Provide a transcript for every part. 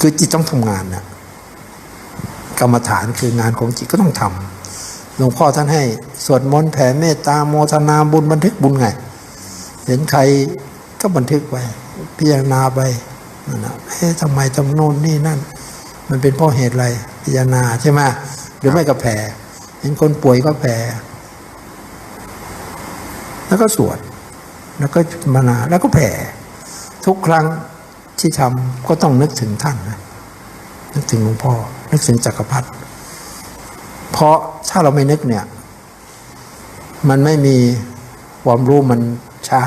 คือจิตต้องทำงานนะกรรมฐานคืองานของจิตก็ต้องทำหลวงพ่อท่านให้สวดมนต์แผ่เมตตาโมทนาบุญบันทึกบุญไง เห็นใครก็บันทึกไว้พิจารณาไปนั่นนะเอ๊ะทำไมตำโน่นนี่นั่น มันเป็นเพราะเหตุอะไรพิจารณาใช่ไหมหรือไม่ก็แผ่เห็นคนป่วยก็แผ่แล้วก็สวดแล้วก็มานาแล้วก็แผ่ทุกครั้ง ที่ทำก็ต้องนึกถึงท่านนะนึกถึงหลวงพ่อ นึกถึงจักรพรรดิเพราะถ้าเราไม่นึกเนี่ย มันไม่มีความรู้มันช้า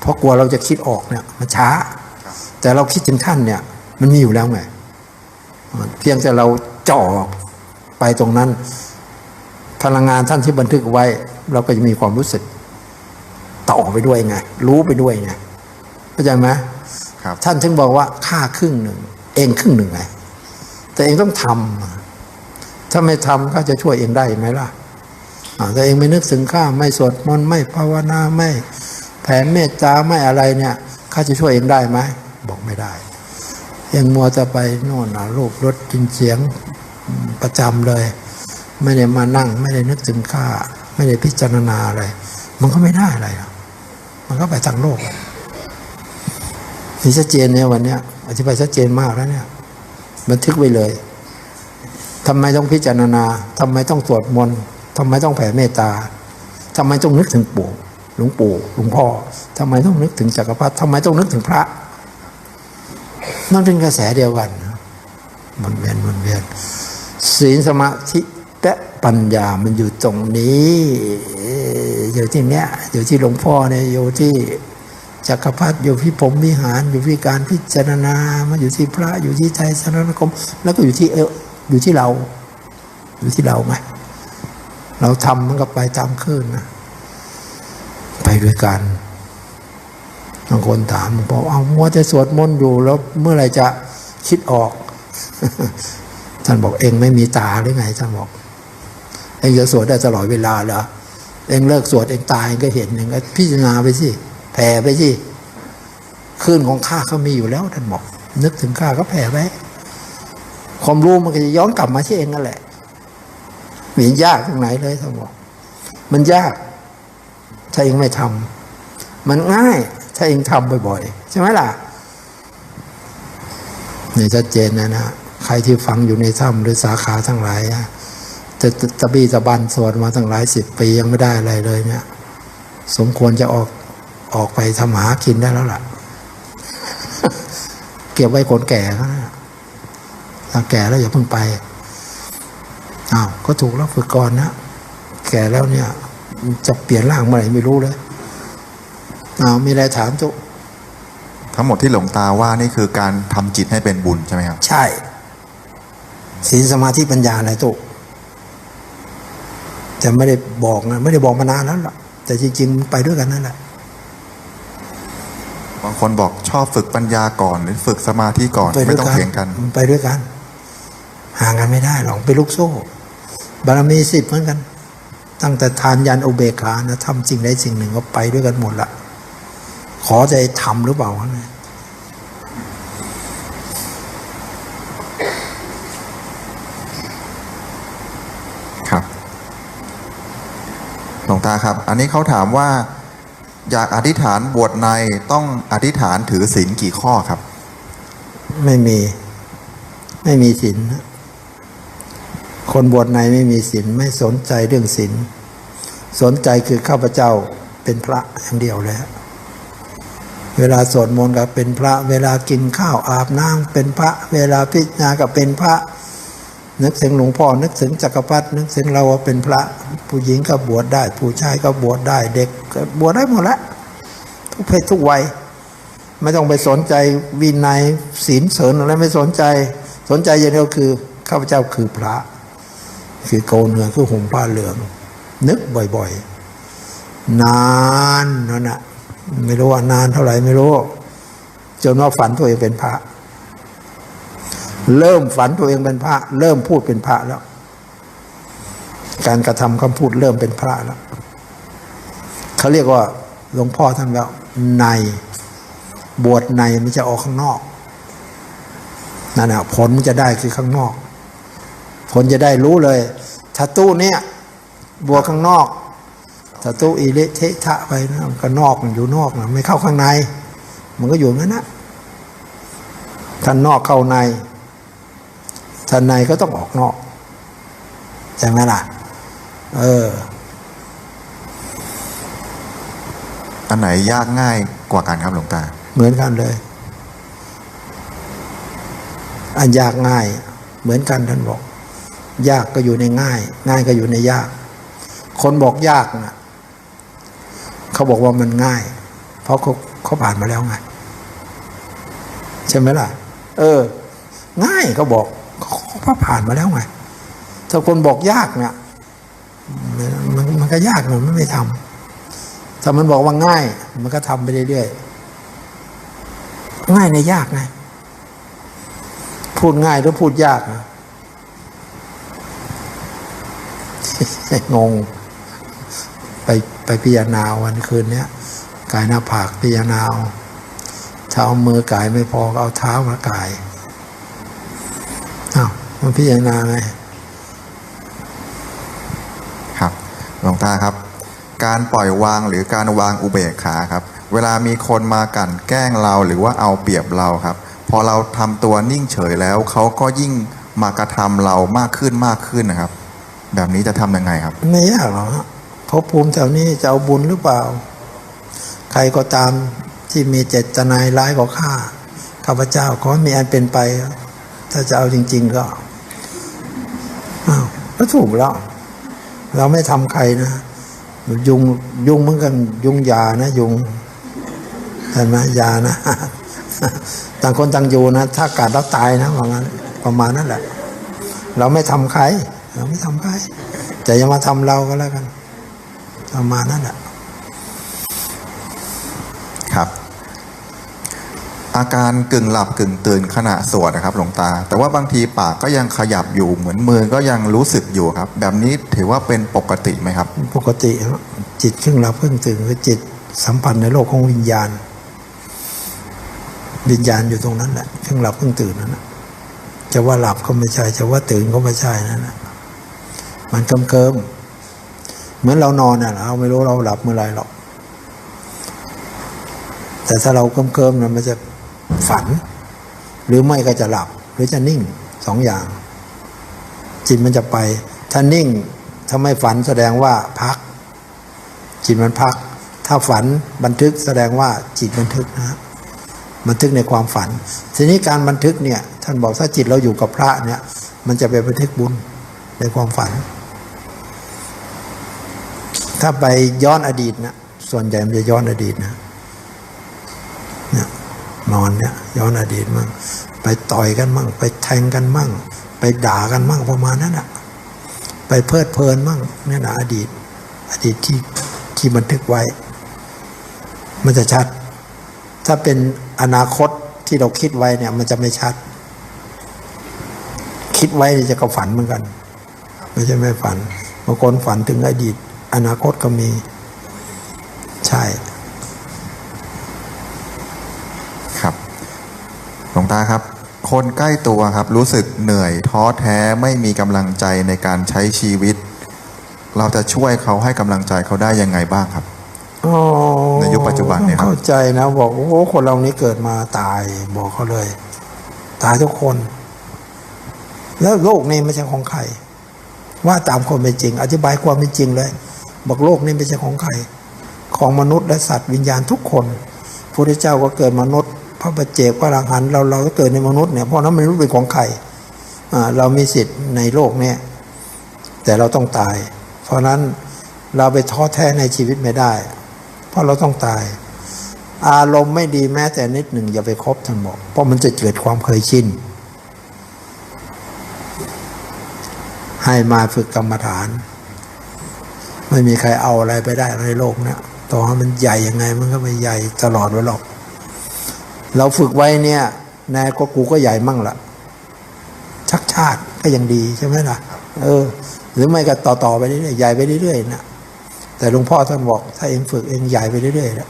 เพราะกลัวเราจะคิดออกเนี่ย มันช้า แต่เราคิดถึงท่านเนี่ย มันมีอยู่แล้วไงเพียงแต่เราจ่อไปตรงนั้น พลังงานท่านที่บันทึกไว้ เราก็จะมีความรู้สึกต่อไปด้วยไง รู้ไปด้วยไงเข้าใจไหม ท่านถึงบอกว่าค่าครึ่งหนึ่ง เองครึ่งหนึ่งไงแต่เองต้องทำถ้าไม่ทำข้าจะช่วยเองได้ไหมล่ะอ่เองไม่นึกถึงข้าไม่สวดมนต์ไม่ภาวนาไม่ แผ่เมตตาไม่อะไรเนี่ยข้าจะช่วยเองได้ไหมบอกไม่ได้เองมัวจะไปโน่นนะรูปรถกินเสียงประจำเลย ไม่ได้มานั่ง ไม่ได้นึกถึงข้าไม่ได้พิจารณาอะไร มันก็ไม่ได้อะไรมันก็ไปทางโลก นี่ชัดเจนเนี่ยวันเนี้ยอธิบายชัดเจนมากแล้วเนี่ยบันทึกไว้เลยทำไมต้องพิจารณาทำไมต้องสวดมนต์ทำไมต้องแผ่เมตตาทำไมต้องนึกถึงปู่หลวงปู่หลวงพ่อทำไมต้องนึกถึงจักรพรรดิทำไมต้องนึกถึงพระ มันเป็นกระแสเดียวกันมันเวียนมันเวียนศีลสมาธิและปัญญามันอยู่ตรงนี้ อยู่ที่เนี้ยอยู่ที่หลวงพ่อเนี่ยอยู่ที่ จักรพรรดิอยู่ที่ผมวิหารอยู่ที่การพิจารณามาอยู่ที่พระอยู่ที่ใจสนคม แล้วก็อยู่ที่เอวอยู่ที่เรา อยู่ที่เราไหมเราทำมันก็ไปตามคลื่นนะไปด้วยกันบางคนถามบอกเอามัวจะสวดมนต์อยู่แล้วเมื่อไรจะคิดออก ท่านบอกเองไม่มีตาหรือไงท่านบอก เองจะสวดได้ตลอดเวลาเหรอเองเลิกสวดเองตายเองก็เห็นเองก็พิจารณาไปสิ แผ่ไปสิคลื่นของข้าเขามีอยู่แล้วท่านบอก นึกถึงข้าก็แผ่ไปความรู้มันก็จะย้อนกลับมาที่เองนั่นแหละม่เห็นยากตรงไหนเลยท่านบอก มันยาก ถ้าเองไม่ทำมันง่าย ถ้าเองทำบ่อยๆ ใช่ไหมล่ะนี่ชัดเจนนะนะใครที่ฟังอยู่ในถ้ำหรือสาขาทั้งหลายจะจะตะบี้ตะบันสวดมาตั้งหลายสิบปียังไม่ได้อะไรเลยเนี่ย สมควรจะออก ออกไปทำหากินได้แล้วล่ะ เก็บไว้คนแก่เขานะถ้าแก่แล้วอย่าเพิ่งไปอ้าวก็ถูกแล้วฝึกก่อนนะแก่แล้วเนี่ย จะเปลี่ยนร่างเมื่อไหร่ไม่รู้เลยอ้าวมีอะไรถามจุทั้งหมดที่หลวงตาว่านี่คือการทำจิตให้เป็นบุญใช่ไหมครับ ใช่ศีลสมาธิปัญญาอะไรตุแต่ไม่ได้บอกนะไม่ได้บอกมานานแล้วล่ะ แต่จริงๆ ไปด้วยกันนั่นแหละ บางคนบอกชอบฝึกปัญญาก่อน หรือฝึกสมาธิก่อนไปด้ไม่วยต้องกันเถียงกัน ไปด้วยกัน ห่างกันไม่ได้หรอกเป็นลูกโซ่ บารมีสิบเหมือนกัน ตั้งแต่ทานยันอุเบกขานะทำสิ่งใดสิ่งหนึ่งก็ไปด้วยกันหมดละขอใจทำหรือเปล่าวะเนี่ยครับหลวงตาครับ อันนี้เขาถามว่า อยากอธิษฐานบวชในต้องอธิษฐานถือศีลกี่ข้อครับ ไม่มี ไม่มีศีลคนบวชในไม่มีศีลไม่สนใจเรื่องศีลสนใจคือข้าพเจ้าเป็นพระอย่างเดียวเลยฮะเวลาสวดมนต์ก็เป็นพระ เวลากินข้าวอาบน้ำเป็นพระ เวลาพิจารณาก็เป็นพระ นึกถึงหลวงพ่อนึกถึงจักรพรรดินึกถึงเราว่าเป็นพระผู้หญิงก็บวชได้ ผู้ชายก็บวชได้ เด็กก็บวชได้หมดละทุกเพศทุกวัย ไม่ต้องไปสนใจวินัยศีลเสริญอะไรไม่สนใจ สนใจอย่างเดียวคือข้าพเจ้าคือพระ คือโกนเนือคือห่มผ้าเหลือง นึกบ่อยๆ นานนั่นนะไม่รู้ว่านานเท่าไหร่ไม่รู้จนว่าฝันตัวเองเป็นพระ เริ่มฝันตัวเองเป็นพระ เริ่มพูดเป็นพระแล้ว การกระทำคำพูดเริ่มเป็นพระแล้วเขาเรียกว่าหลวงพ่อท่านว่าในบวชในมันจะออกข้างนอกนั่นน่ะผลมันจะได้คือข้างนอก ผลจะได้รู้เลยถ้าตู้เนี่ยบวกข้างนอกถ้าตู้อีเลเททะไปนะก็นอกมันอยู่นอกนะไม่เข้าข้างใน มันก็อยู่งั้นนะถ้านอกเข้าใน ถ้าในก็ต้องออกนอกใช่ไหมล่ะ เออ อันไหนยากง่ายกว่ากันครับหลวงตา เหมือนกันเลย อันยากง่าย เหมือนกันท่านบอก ยากก็อยู่ในง่าย ง่ายก็อยู่ในยาก คนบอกยากนะเขาบอกว่ามันง่าย เพราะเขาเขาผ่านมาแล้วไงใช่ไหมล่ะ เออ ง่ายเขาบอก เขาเขาผ่านมาแล้วไงถ้าคนบอกยากเนี่ยมันมันก็ยากมันไม่ทำถ้ามันบอกว่าง่าย มันก็ทำไปเรื่อยๆง่ายในยากไงพูดง่ายหรือพูดยากนะงง ไปไปพิจารณาวันคืนเนี้ยกายหน้าผากพิจารณาเอาถ้าเอามือกายไม่พอก็เอาเท้ามากาย มันพิจารณาไงครับหลวงตาครับ การปล่อยวางหรือการวางอุเบกขาครับ เวลามีคนมากลั่นแกล้งเราหรือว่าเอาเปรียบเราครับ พอเราทำตัวนิ่งเฉยแล้วเขาก็ยิ่งมากระทำเรามากขึ้นมากขึ้นนะครับ แบบนี้จะทำยังไงครับ ไม่ยากหรอกฮะภพภูมิแถวนี้จะเอาบุญหรือเปล่า ใครก็ตามที่มีเจตนายร้ายกว่าข้าข้าพเจ้าขอให้มีอันเป็นไป ถ้าจะเอาจริง ๆ ก็ อ้าวก็ถูกแล้วเราไม่ทำใครนะยุงยุงเหมือนกันยุงยานะ ยุงเห็นไหมยานะต่างคนต่างอยู่นะถ้ากัดแล้วตายนะประมาณประมาณนั้นแหละ เราไม่ทำใคร เราไม่ทำใครแต่อย่ามาทำเราก็แล้วกันประมาณนั้นแหละ ครับ อาการกึ่งหลับกึ่งตื่นขณะสวดนะครับ หลวงตา แต่ว่าบางทีปากก็ยังขยับอยู่เหมือนมือก็ยังรู้สึกอยู่ครับ แบบนี้ถือว่าเป็นปกติไหมครับ ปกติครับจิตครึ่งหลับครึ่งตื่นคือจิตสัมพันธ์ในโลกของวิญญาณ วิญญาณอยู่ตรงนั้นแหละครึ่งหลับครึ่งตื่นนั่นนะจะว่าหลับก็ไม่ใช่จะว่าตื่นก็ไม่ใช่นั่นนะมันเคิมเคิมเหมือนเรานอนน่ะเราไม่รู้เราหลับเมื่อไรหรอกแต่ถ้าเราเคิมเคิมๆนมันจะ ฝัน หรือไม่ก็จะหลับ หรือจะนิ่งสองอย่าง จิตมันจะไป ถ้านิ่งถ้าไม่ฝันแสดงว่าพัก จิตมันพัก ถ้าฝันบันทึกแสดงว่าจิตบันทึกนะบันทึกในความฝัน ทีนี้การบันทึกเนี่ย ท่านบอกถ้าจิตเราอยู่กับพระเนี่ย มันจะไปบันทึกบุญในความฝัน ถ้าไปย้อนอดีตนะส่วนใหญ่มันจะย้อนอดีตนะ นอนเนี่ยย้อนอดีตมั่งไปต่อยกันมั่ง ไปแทงกันมั่ง ไปด่ากันมั่งประมาณนั้นอะไปเพลิดเพลินมั่งนี่นะอดีต อดีตที่ที่บันทึกไว้ มันจะชัด ถ้าเป็นอนาคตที่เราคิดไว้เนี่ย มันจะไม่ชัด คิดไว้จะกับฝันเหมือนกัน ไม่ใช่ไม่ฝันบางคนฝันถึงอดีต อนาคตก็มี ใช่ ครับหลวง ตาครับ คนใกล้ตัวครับรู้สึกเหนื่อยท้อแท้ไม่มีกำลังใจในการใช้ชีวิต เราจะช่วยเขาให้กำลังใจเขาได้ยังไงบ้างครับ อ๋อในยุคปัจจุบันเนี่ยครับ เข้าใจนะ บอกโอ้โหคนเรานี้เกิดมาตายบอกเขาเลย ตายทุกคน แล้วโลกนี้ไม่ใช่ของใคร ว่าตามความเป็นจริง อธิบายความเป็นจริงเลย บอกโลกนี้ไม่ใช่ของใคร ของมนุษย์และสัตว์วิญญาณทุกคนพระพุทธเจ้าก็เกิดมนุษย์ พระบัจเจกพระอรังหันต์เราเราก็เกิดในมนุษย์เนี่ยเพราะนั้นไม่รู้เป็นของใครอ่เรามีสิทธิ์ในโลกเนี่ยแต่เราต้องตาย เพราะนั้นเราไปท้อแท้ในชีวิตไม่ได้ เพราะเราต้องตาย อารมณ์ไม่ดีแม้แต่นิดหนึ่งอย่าไปคบท่านบอกเพราะมันจะเกิดความเคยชินให้มาฝึกกรรมฐาน ไม่มีใครเอาอะไรไปได้ในโลกเนะต่อให้มันใหญ่ยังไงมันก็ไม่ใหญ่ตลอดไว้หรอก เราฝึกไว้เนี่ยนายก็กูก็ใหญ่มั่งละชักชาติก็ยังดีใช่ไหมล่ะ เออ หรือไม่ก็ต่อต่อไปเรื่อยๆใหญ่ไปเรื่อยๆนะแต่หลวงพ่อท่านบอก ถ้าเองฝึกเองใหญ่ไปเรื่อยๆนะ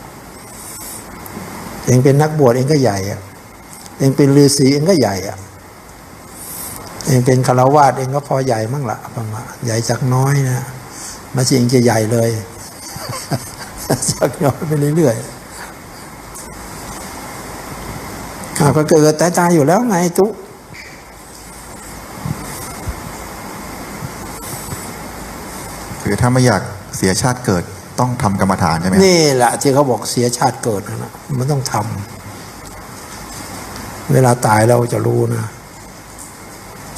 เองเป็นนักบวชเองก็ใหญ่อะเองเป็นฤาษีเองก็ใหญ่อะเองเป็นคารวาสเองก็พอใหญ่มั่งละประมาณใหญ่จากน้อยนะไมาจริงจะใหญ่เลยจากน้อยไปเรื่อยๆ อ้าวก็เกิดตายตายอยู่แล้วไงตุ๊คือถ้าไม่อยากเสียชาติเกิดต้องทำกรรมฐานใช่ไหมครับนี่แหละที่เขาบอกเสียชาติเกิดนะนะมันต้องทำเวลาตายเราจะรู้นะ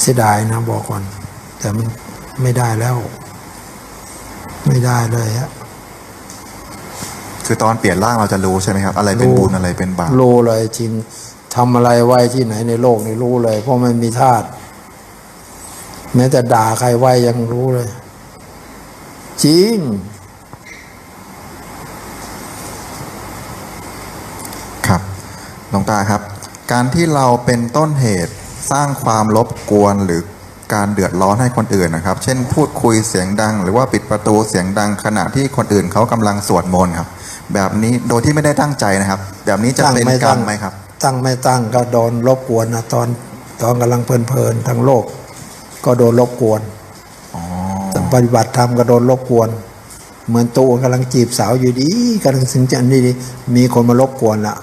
เสียดายนะบอกก่อน แต่มันไม่ได้แล้ว ไม่ได้เลยฮะคือตอนเปลี่ยนร่างเราจะรู้ใช่ไหมครับ อะไรเป็นบุญอะไรเป็นบาปรู้เลยจริง ทำอะไรไว้ที่ไหนในโลกนี่รู้เลย เพราะมันมีธาตุแม้แต่ด่าใครไว้ยังรู้เลย จริง ครับหลวงตาครับ การที่เราเป็นต้นเหตุสร้างความรบกวนหรือการเดือดร้อนให้คนอื่นนะครับ เช่น พูดคุยเสียงดัง หรือว่าปิดประตูเสียงดังขณะที่คนอื่นเขากำลังสวดมนต์ครับ แบบนี้โดยที่ไม่ได้ตั้งใจนะครับ แบบนี้จะเป็นกรรมไหมครับ ตั้งไม่ตั้งก็โดนรบกวนนะตอนตอนกำลังเพลินๆทั้งโลก ก็โดนรบกวนอปฏิบัติธรรมก็โดนรบกวน เหมือนตูกำลังจีบสาวอยู่ดีกำลังถึงจะนี่ดีมีคนมารบกวนละ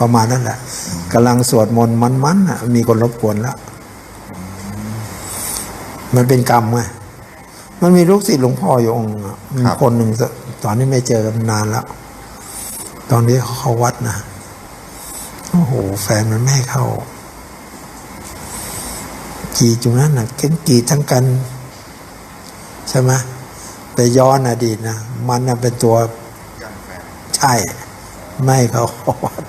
ประมาณนั้นแหละกำลังสวดมนต์มันๆน่ะ มีคนรบกวนแล้วมันเป็นกรรมไงมันมีลูกศิษย์หลวงพ่ออยู่องค์มีคนหนึ่งตอนนี้ไม่เจอกันนานแล้ว ตอนนี้เขาวัดนะ โอ้โห แฟนมันไม่ให้เข้าจีจุงนั้นนะเก้นกีทั้งกัน ใช่ไหมไปย้อนอดีตนะ มันนะเป็นตัวใช่ ไม่เขาวัด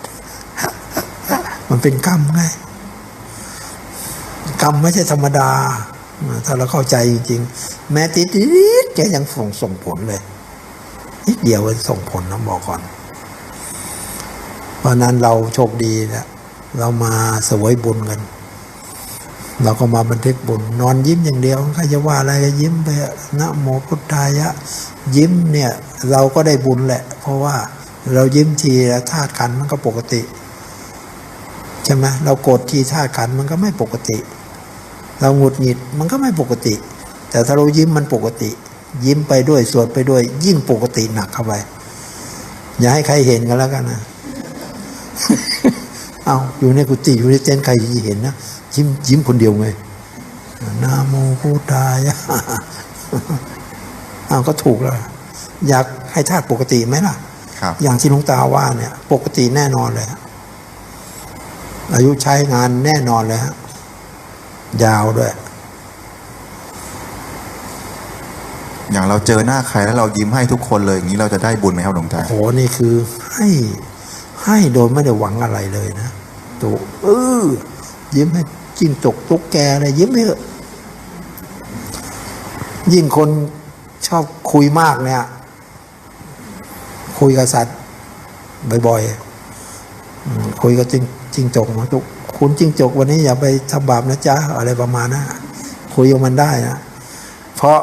มันเป็นกรรมไง กรรมไม่ใช่ธรรมดา ถ้าเราเข้าใจจริงๆ แม้ติดนิดๆแกยังส่งส่งผลเลยนิดเดียวมันส่งผลนะบอกก่อน เพราะนั้นเราโชคดีนะเรามาสวยบุญกันเราก็มาบันทึกบุญนอนยิ้มอย่างเดียวใครจะว่าอะไรก็ยิ้มไปนะโมพุทธายะ ยิ้มเนี่ยเราก็ได้บุญแหละ เพราะว่าเรายิ้มทีแล้วธาตุขันมันก็ปกติใช่ไหมเราโกรธทีธาตุขันมันก็ไม่ปกติ เราหงุดหงิดมันก็ไม่ปกติ แต่ถ้าเรายิ้มมันปกติ ยิ้มไปด้วยสวดไปด้วย ยิ่งปกติหนักเข้าไปอย่าให้ใครเห็นกันแล้วกันนะ เอาอยู่ในกุฏิอยู่ในเต็นท์ใครจะเห็นนะยิ้มยิ้มคนเดียวไงนาโมพุทธายะเอาก็ถูกแล้ว อยากให้ธาตุปกติไหมล่ะครับอย่างที่หลวงตาว่าเนี่ย ปกติแน่นอนเลยฮะอายุใช้งานแน่นอนเลยฮะยาวด้วย อย่างเราเจอหน้าใครแล้วเรายิ้มให้ทุกคนเลย อย่างนี้เราจะได้บุญไหมครับหลวงตาโหนี่คือให้ ให้โดยไม่ได้หวังอะไรเลยนะตัวเออยิ้มให้จิ้งจกตุ๊กแกอะไรยิ้มให้เถอะยิ่งคนชอบคุยมากเนี่ย คุยกับสัตว์บ่อยๆคุยกับจิ้งจิ้งจกมาทุกคุณจิ้งจกวันนี้อย่าไปทำบาปนะจ๊ะอะไรประมาณนั้นคุยกับมันได้นะเพราะ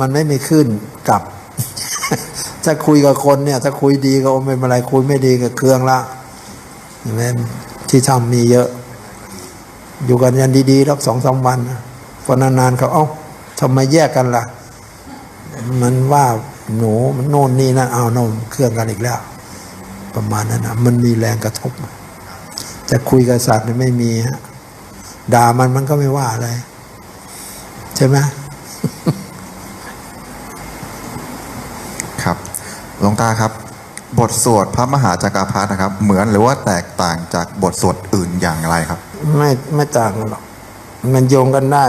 มันไม่มีขึ้นกลับ ถ้าคุยกับคนเนี่ย ถ้าคุยดีก็ไม่เป็นไรคุยไม่ดีก็เครื่องละเห็นไหมที่ทำมีเยอะ อยู่กันยันดีๆรับสองสามวันนะพอนานๆเขาเอ้าทำไมแยกกันล่ะ มันว่าหนูมันโน่นนี่นั่นเอาโน่นเครื่องกันอีกแล้ว ประมาณนั้นนะมันมีแรงกระทบแต่คุยกับสัตว์ไม่มีฮะด่ามันมันก็ไม่ว่าอะไร ใช่ไหม ครับ หลวงตาครับ บทสวดพระมหาจักรพรรดินะครับ เหมือนหรือว่าแตกต่างจากบทสวดอื่นอย่างไรครับ ไม่ไม่ต่างหรอกมันโยงกันได้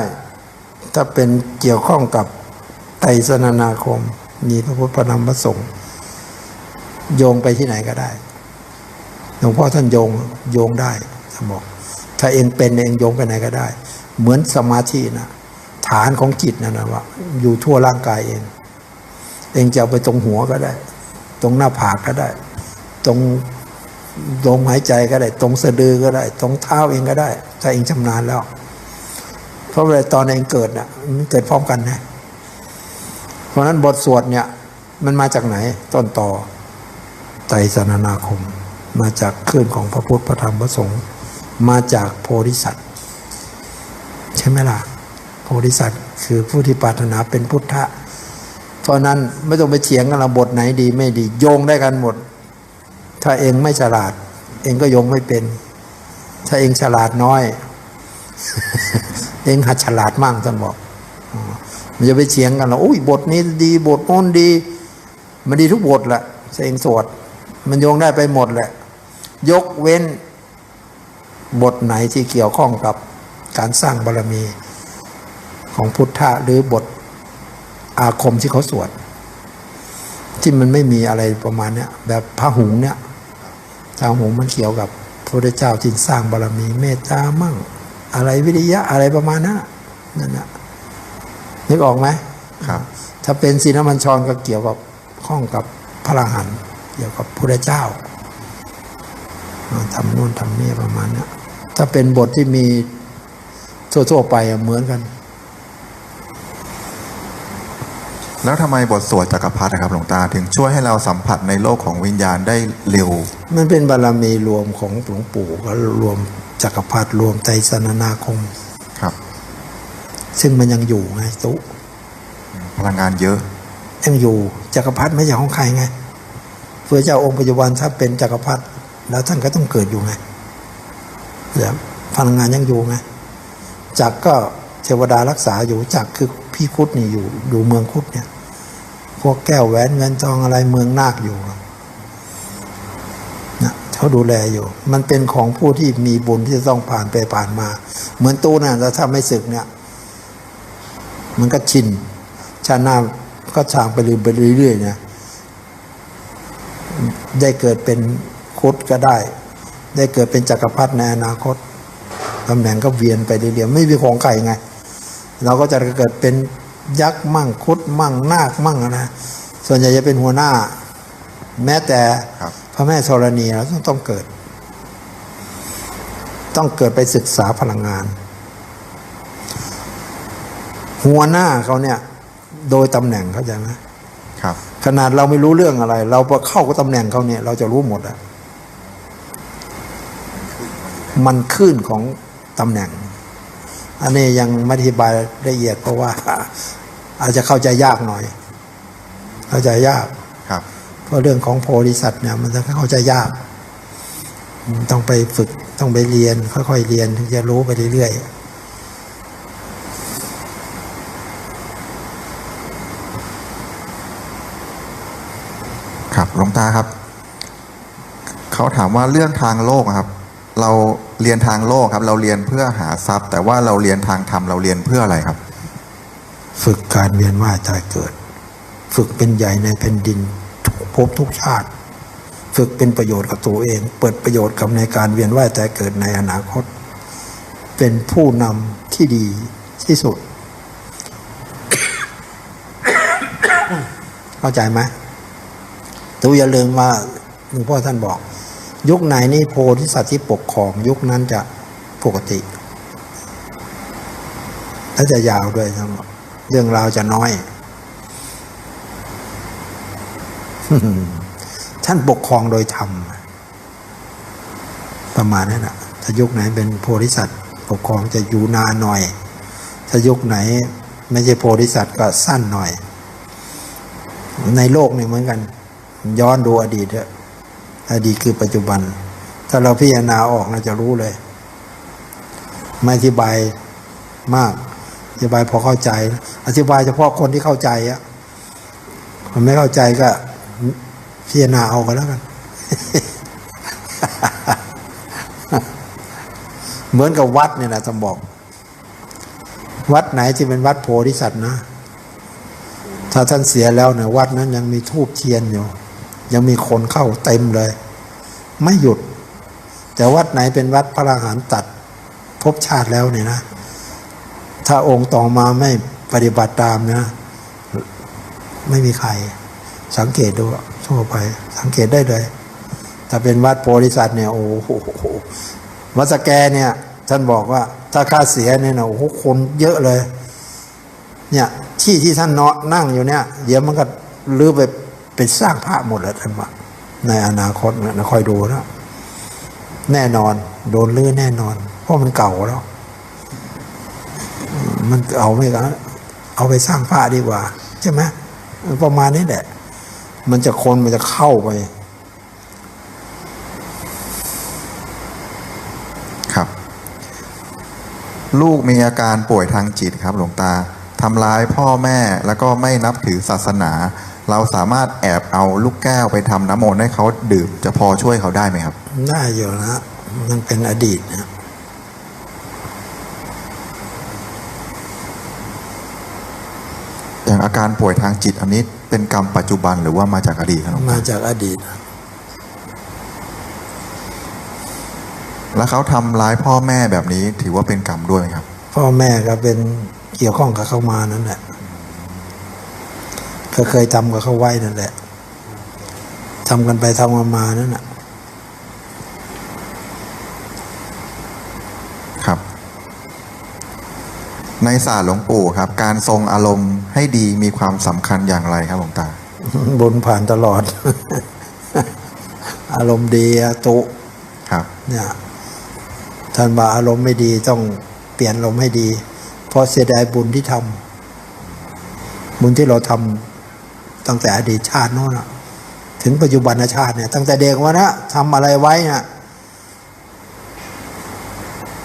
ถ้าเป็นเกี่ยวข้องกับไตรสนานาคม มีพระพุทธพระธรรมพระสงฆ์โยงไปที่ไหนก็ได้หลวงพ่อท่านโยงโยงได้ท่านบอกถ้าเองเป็นเองโยงไปไหนก็ได้ เหมือนสมาธินะฐานของจิตนั่นนะว่า อยู่ทั่วร่างกายเอง เองจะไปตรงหัวก็ได้ ตรงหน้าผากก็ได้ ตรงลมหายใจก็ได้ ตรงสะดือก็ได้ ตรงเท้าเองก็ได้ ถ้าเองชำนาญแล้ว เพราะเวลาตอนเองเกิดน่ะมันเกิดพร้อมกันนะเพราะนั้นบทสวดเนี่ย มันมาจากไหน ต้นต่อไตรสนานาคม มาจากคลื่นของพระพุทธพระธรรมพระสงฆ์มาจากโพธิสัตว์ใช่ไหมล่ะโพธิสัตว์คือผู้ที่ปรารถนาเป็นพุทธะ เพราะนั้นไม่ต้องไปเถียงกันละบทไหนดีไม่ดี โยงได้กันหมด ถ้าเองไม่ฉลาด เองก็โยงไม่เป็น ถ้าเองฉลาดน้อย เองหัดฉลาดมั่งท่านบอกมันจะไปเถียงกันแล้วอุ้ยบทนี้ดีบทโน้นดี มันดีทุกบทแหละถ้าเองสวด มันโยงได้ไปหมดแหละ ยกเว้น บทไหนที่เกี่ยวข้องกับการสร้างบารมีของพุทธะหรือบท อาคมที่เขาสวด ที่มันไม่มีอะไรประมาณเนี้ยแบบพระหุงเนี่ยพระหุงมันเกี่ยวกับพระพุทธเจ้าที่สร้างบารมีเมตตามั่ง อะไรวิริยะอะไรประมาณนั้นน่ะนั่นนะนึกออกไหมครับ ถ้าเป็นศีลมัญชรก็เกี่ยวกับข้องกับพระอรหันต์เกี่ยวกับพระเจ้าอ่าทำนู่นทำนี่ประมาณเนี้ยถ้าเป็นบทที่มีทั่วๆไปอะเหมือนกัน แล้วทำไมบทสวดจักรพรรดินะครับหลวงตาถึงช่วยให้เราสัมผัสในโลกของวิญญาณได้เร็ว มันเป็นบารมีรวมของหลวงปู่ก็รวมจักรพรรดิรวมใจสนนาคมครับ ซึ่งมันยังอยู่ไงตุพลังงานเยอะยังอยู่จักรพรรดิไม่ใช่ของใครไงพระเจ้าองค์ปัจจุบันถ้าเป็นจักรพรรดิแล้วท่านก็ต้องเกิดอยู่ไงแล้วพลังงานยังอยู่ไงจักรก็เทวดารักษาอยู่จักรคือ พี่คุดนี่อยู่อยู่เมืองคุดเนี่ย พวกแก้วแหวนเงินทองอะไรเมืองนาคอยู่นะเขาดูแลอยู่ มันเป็นของผู้ที่มีบุญที่จะต้องผ่านไปผ่านมา เหมือนตู้น่ะแล้วถ้าไม่ศึกเนี่ย มันก็ชินชาหน้าก็ชางไปลืมไปเรื่อยๆนะได้เกิดเป็นคุดก็ได้ ได้เกิดเป็นจักรพรรดิในอนาคตตำแหน่งก็เวียนไปเรื่อยๆไม่มีของไก่ไง เราก็จะเกิดเป็นยักษ์มั่งคุดมั่งนาคมั่งนะส่วนใหญ่จะเป็นหัวหน้า แม้แต่ครับพระแม่ธรณีเราต้องต้องเกิด ต้องเกิดไปศึกษาพลังงาน หัวหน้าเขาเนี่ย โดยตำแหน่งเขาใจไหมครับ ขนาดเราไม่รู้เรื่องอะไร เราพอเข้ากับตำแหน่งเขาเนี่ย เราจะรู้หมดอะมันขึ้นของตำแหน่ง อันนี้ยังไม่อธิบายละเอียดเพราะว่า อาจจะเข้าใจยากหน่อย เข้าใจยากครับ เพราะเรื่องของโพธิสัตว์เนี่ย มันจะเข้าใจยากมันต้องไปฝึกต้องไปเรียน ค่อยๆเรียนถึงจะรู้ไปเรื่อยๆครับหลวงตาครับ เขาถามว่าเรื่องทางโลกอะครับ เราเรียนทางโลกครับ เราเรียนเพื่อหาทรัพย์ แต่ว่าเราเรียนทางธรรมเราเรียนเพื่ออะไรครับ ฝึกการเวียนว่ายตายเกิด ฝึกเป็นใหญ่ในแผ่นดินทุกภพทุกชาติ ฝึกเป็นประโยชน์กับตัวเอง เปิดประโยชน์กับในการเวียนว่ายตายเกิดในอนาคต เป็นผู้นำที่ดีที่สุดเข้าใจไหมตูอย่าลืมว่าหลวงพ่อท่านบอก ยุคไหนนี่โพธิสัตว์ที่ปกครองยุคนั้นจะปกติ และจะยาวด้วยทั้งหมดเรื่องราวจะน้อย ท่านปกครองโดยธรรม ประมาณนั้นนะถ้ายุคไหนเป็นโพธิสัตว์ปกครองจะอยู่นานหน่อย ถ้ายุคไหนไม่ใช่โพธิสัตว์ก็สั้นหน่อย ในโลกนี่เหมือนกัน ย้อนดูอดีตเถอะ อดีตคือปัจจุบัน ถ้าเราพิจารณาออกเราจะรู้เลย ไม่อธิบายมาก อธิบายพอเข้าใจ อธิบายเฉพาะคนที่เข้าใจอะคนไม่เข้าใจก็พิจารณาเอากันแล้วกัน เหมือนกับวัดเนี่ยนะต้องบอก วัดไหนที่เป็นวัดโพธิสัตว์นะ ถ้าท่านเสียแล้วเนี่ยวัดนั้นยังมีทูบเทียนอยู่ ยังมีคนเข้าเต็มเลย ไม่หยุด แต่วัดไหนเป็นวัดพระอรหันต์ตัดภพชาติแล้วเนี่ยนะ ถ้าองค์ต่อมาไม่ปฏิบัติตามนะ ไม่มีใคร สังเกตดูทั่วไป สังเกตได้เลย ถ้าเป็นวัดโพธิสัตว์เนี่ยโอ้โหวัดสแกเนี่ย ท่านบอกว่าถ้าค่าเสียเนี่ยนะโอ้โหคนเยอะเลย เนี่ยที่ที่ท่านเนาะนั่งอยู่เนี่ย เดี๋ยวมันก็ลื้อไป เป็นสร้างพระหมดแล้วท่านว่าในอนาคตเนี่ยนะคอยดูนะแน่นอน โดนลื้อแน่นอน เพราะมันเก่าแล้ว มันเอาไม่ก็เอาไปสร้างพระดีกว่า ใช่ไหมประมาณนี้แหละ มันจะคนมันจะเข้าไป ครับ ลูกมีอาการป่วยทางจิตครับ หลวงตาทำร้ายพ่อแม่แล้วก็ไม่นับถือศาสนา เราสามารถแอบเอาลูกแก้วไปทำน้ำมนต์ให้เขาดื่ม จะพอช่วยเขาได้ไหมครับ ได้อยู่นะมันเป็นอดีตนะอย่างอาการป่วยทางจิตอันนี้เป็นกรรมปัจจุบันหรือว่ามาจากอดีตครับหลวงมาตาจากอดีต แล้วเขาทำร้ายพ่อแม่แบบนี้ถือว่าเป็นกรรมด้วยไหมครับ พ่อแม่ก็เป็นเกี่ยวข้องกับเขามานั่นแหละ ก็เคยทำกับเขาไว้นั่นแหละทำกันไปทำกันมานั่นแหละครับ ในศาสตร์หลวงปู่ครับ การทรงอารมณ์ให้ดีมีความสำคัญอย่างไรครับหลวงตา บนผ่านตลอด อารมณ์ดีอะตุครับ เนี่ยท่านว่าอารมณ์ไม่ดีต้องเปลี่ยนอารมณ์ให้ดี เพราะเสียดายบุญที่ทำบุญที่เราทำ ตั้งแต่อดีตชาติโน้นถึงปัจจุบันชาติเนี่ย ตั้งแต่เด็กว่านะทำอะไรไว้น่ะ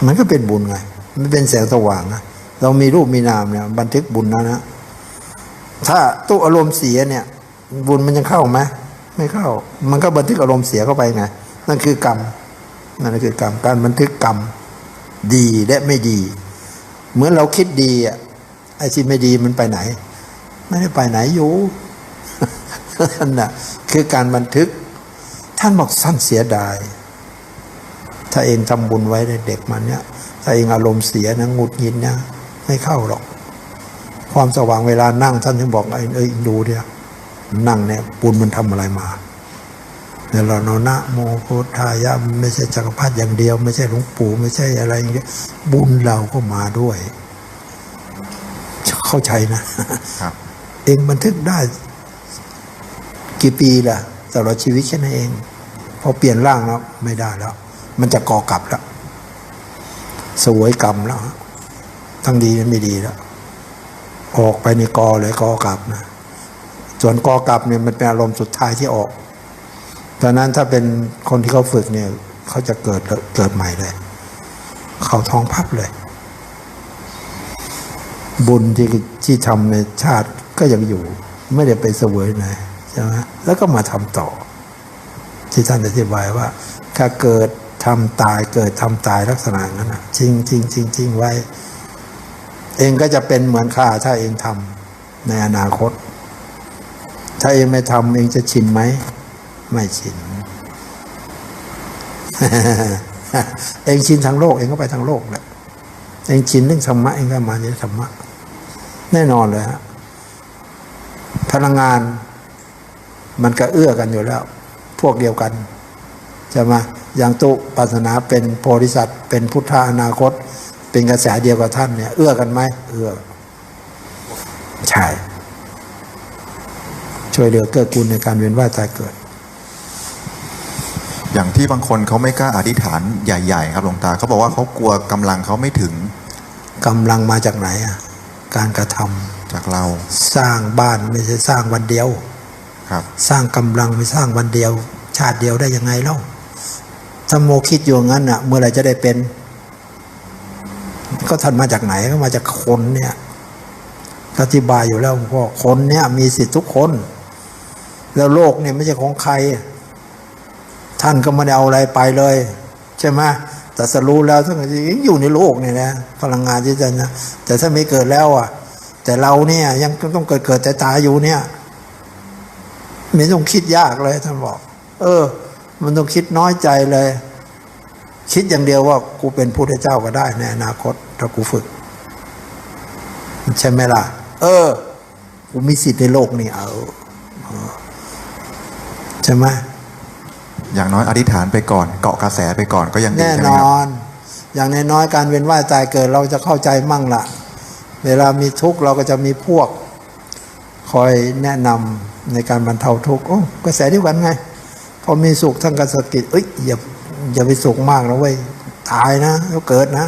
มันก็เป็นบุญไง มันเป็นแสงสว่างนะเรามีรูปมีนามเนี่ย บันทึกบุญนะนะถ้าตู้อารมณ์เสียเนี่ย บุญมันยังเข้าไหมไม่เข้า มันก็บันทึกอารมณ์เสียเข้าไปไงนั่นคือกรรมนั่นคือกรรมการบันทึกกรรมดีและไม่ดี เหมือนเราคิดดีอะไอ้ที่ไม่ดีมันไปไหน ไม่ได้ไปไหนอยู่ นั่นน่ะคือการบันทึก ท่านบอกสั้นเสียดาย ถ้าเองทำบุญไว้ในเด็กมันเนี่ยถ้าเองอารมณ์เสียนะหงุดหงิดนะไม่เข้าหรอก ความสว่างเวลานั่งท่านถึงบอกไอ้เอ้ยดูเดียวนั่งเนี่ยบุญมันทำอะไรมาเดี๋ยวเราโนนะโมพุทธายะไม่ใช่จักรพรรดิอย่างเดียว ไม่ใช่หลวงปู่ไม่ใช่อะไรอย่างเงี้ยบุญเราก็มาด้วย เข้าใจนะครับเองบันทึกได้ กี่ปีล่ะตลอดชีวิตแค่นั้นเอง พอเปลี่ยนร่างแล้วไม่ได้แล้ว มันจะก่อกลับแล้วสวยกรรมแล้วทั้งดีและไม่ดีแล้ว ออกไปในกอเลยกอกลับนะส่วนกอกลับเนี่ยมันเป็นอารมณ์สุดท้ายที่ออกดังนั้นถ้าเป็นคนที่เขาฝึกเนี่ยเขาจะเกิดเกิดใหม่เลย เขาท้องพับเลย บุญที่ที่ทำในชาติก็ยังอยู่ ไม่ได้ไปเสวยไหนใช่ไหม แล้วก็มาทำต่อ ที่ท่านอธิบายว่าถ้าเกิดทำตายเกิดทำตายลักษณะนั้นนะจริงจริงจริงจริงไว้ เองก็จะเป็นเหมือนข้าถ้าเองทำในอนาคต ถ้าเองไม่ทำเองจะชินไหมไม่ชินเองชินทางโลกเองก็ไปทางโลกแหละเองชินเรื่องธรรมะเองก็มาในธรรมะแน่นอนเลยฮะพลังงาน มันก็เอื้อกันอยู่แล้ว พวกเดียวกันใช่ไหมอย่างตุปัสนาเป็นโพธิสัตว์เป็นพุทธาอนาคต เป็นกระแสเดียวกับท่านเนี่ย เอื้อกันไหมเอื้อใช่ช่วยเหลือเกื้อกูลในการเวียนว่ายตายเกิด อย่างที่บางคนเขาไม่กล้าอธิษฐานใหญ่ ๆ ครับหลวงตาเขาบอกว่าเขากลัวกำลังเขาไม่ถึงกำลังมาจากไหนอะการกระทำจากเราสร้างบ้านไม่ใช่สร้างวันเดียวครับ สร้างกำลังไม่สร้างวันเดียว ชาติเดียวได้ยังไงเล่าถ้าโมคิดอยู่งั้นอะ เมื่อไรจะได้เป็น ก็ท่านมาจากไหนก็มาจากคนเนี่ยอธิบายอยู่แล้วพ่อคนเนี่ย มีสิทธิทุกคน แล้วโลกเนี่ยไม่ใช่ของใคร ท่านก็ไม่ได้เอาอะไรไปเลย ใช่ไหมแต่สรู้แล้วท่านยังอยู่ในโลกเนี่ยนะพลังงานที่จะนะแต่ถ้าไม่เกิดแล้วอะ แต่เราเนี่ยยังต้องเกิดเกิดแต่ตายอยู่เนี่ย ไม่ต้องคิดยากเลยท่านบอก เออ มันต้องคิดน้อยใจเลย คิดอย่างเดียวว่ากูเป็นพุทธเจ้าก็ได้ในอนาคตถ้ากูฝึก ใช่ไหมล่ะ เออ กูมีสิทธิ์ในโลกนี่เอาเออใช่ไหมอย่างน้อยอธิษฐานไปก่อน เกาะกระแสไปก่อนก็ยังดีแน่ใช่ไหนมคอรับนอย่างน้อยๆการเวียนว่ายตายเกิดเราจะเข้าใจมั่งละเวลามีทุกข์เราก็จะมีพวก คอยแนะนำ ในการบรรเทาทุกข์โอ้กระแสเดียวกันไง พอมีสุขทั้งกระสกิดเอ้ยอย่าอย่าไปสุขมากนะเว้ยตายนะแล้วเกิดนะ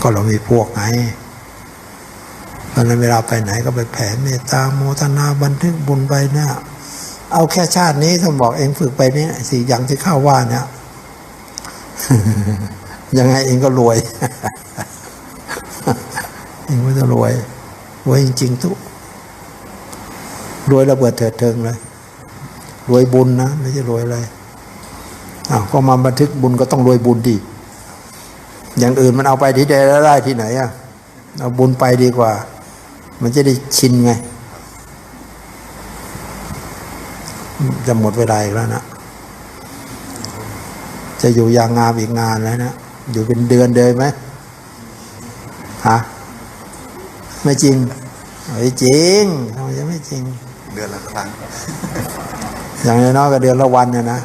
ก็เรามีพวกไงเพราะนั้นเวลาไปไหนก็ไปแผ่เมตตาโมทนาบันทึกบุญไปเนี่ยเอาแค่ชาตินี้ท่านบอกเองฝึกไปนี่สี่อย่างที่ข้าว่าเนี่ยยังไงเองก็รวย เองก็จะรวยรวยจริงๆทุก รวยระเบิดเถิดเทิงเลยรวยบุญนะไม่ใช่รวยอะไรอ้าวก็มาบันทึกบุญก็ต้องรวยบุญดิอย่างอื่นมันเอาไปที่ใดแล้วได้ที่ไหนอะเอาบุญไปดีกว่า มันจะได้ชินไง จะหมดเวลาอีกแล้วนะจะอยู่ยางงามอีกงานแล้วนะอยู่เป็นเดือนเดินไหมฮะไม่จริงไม่จริงทำไมจะไม่จริง เดือนละครั้ง อย่างน้อยก็เดือนละวันเนี่ยนะ